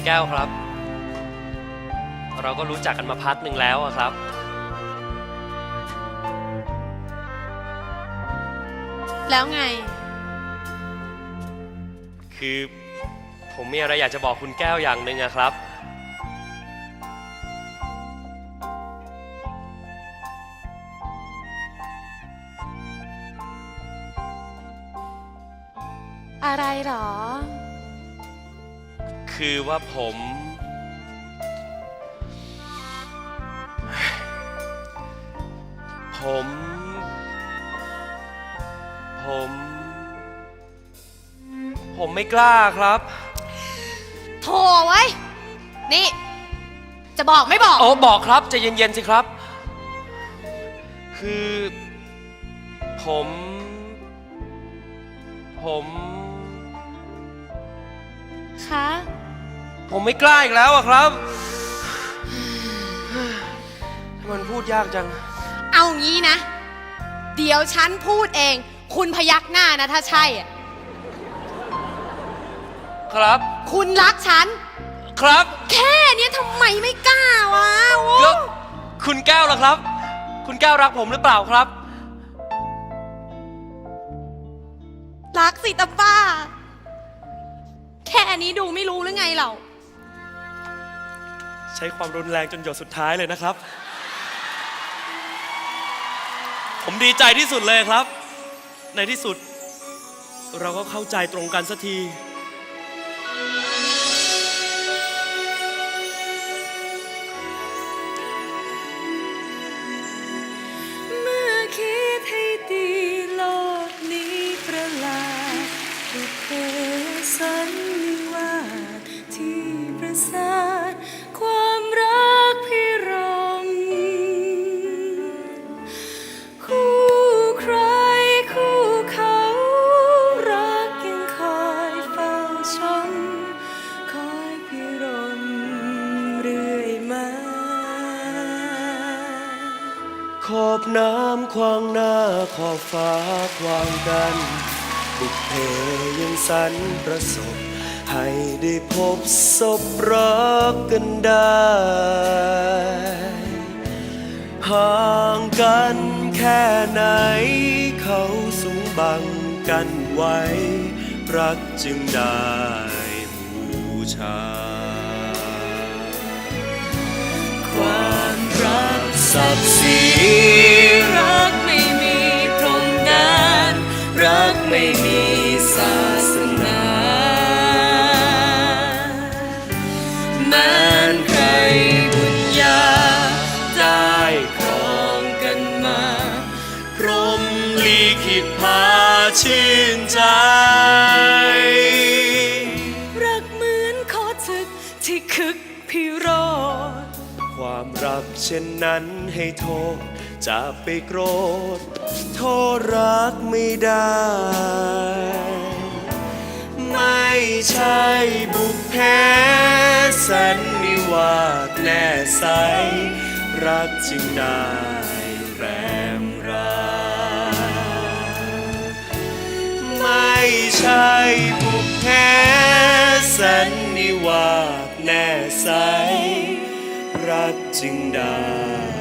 คุณแก้วครับ เราก็รู้จักกันมาพักหนึ่งแล้วอะครับ แล้วไง คือผมมีอะไรอยากจะบอกคุณแก้วอย่างหนึ่งอะครับ อะไรหรอ คือว่าผม ผม ผม ผมไม่กล้าครับโถไว้ นี่ จะบอกไม่บอก โอ้บอกครับใจะเย็นๆสิครับ คือ ผม ผม คะ ผมไม่กล้าอีกแล้วอะครับ มันพูดยากจัง เอางี้นะ เดี๋ยวฉันพูดเอง คุณพยักหน้านะถ้าใช่อะครับ คุณรักฉัน ครับแค่เนี้ยทำไมไม่กล้าวะโอ้แล้วคุณแก้วล่ะครับ คุณแก้วรักผมหรือเปล่าครับ รักสิตาป้า แค่นี้ดูไม่รู้หรือไงเรา ใช้ความรุนแรงจนหยดสุดท้ายเลยนะครับ ผมดีใจที่สุดเลยครับ ในที่สุด เราก็เข้าใจตรงกันสักที ขอบน้ำควางหน้าขอบฟ้าควางกัน บุพเพยังสรรประสบ ให้ได้พบศพรักกันได้ ห่างกันแค่ไหน เขาสูงบังกันไว้ รักจึงได้บูชา ศักดิ์ศรีรักไม่มีพรมแดนรักไม่มีศาสนาแม้นใครบุญญาได้ครองกันมา พรมลีขิตพาชื่นใจรักเหมือนขอศึกที่คึกพิโรธ ความรักเช่นนั้นให้โทษ จะไปโกรธ โทษรักไม่ได้ ไม่ใช่บุพเพสันนิวาสแน่ใส รักจึงได้แรมราไม่ใช่บุพเพสันนิวาสแน่ใส รักจึงได้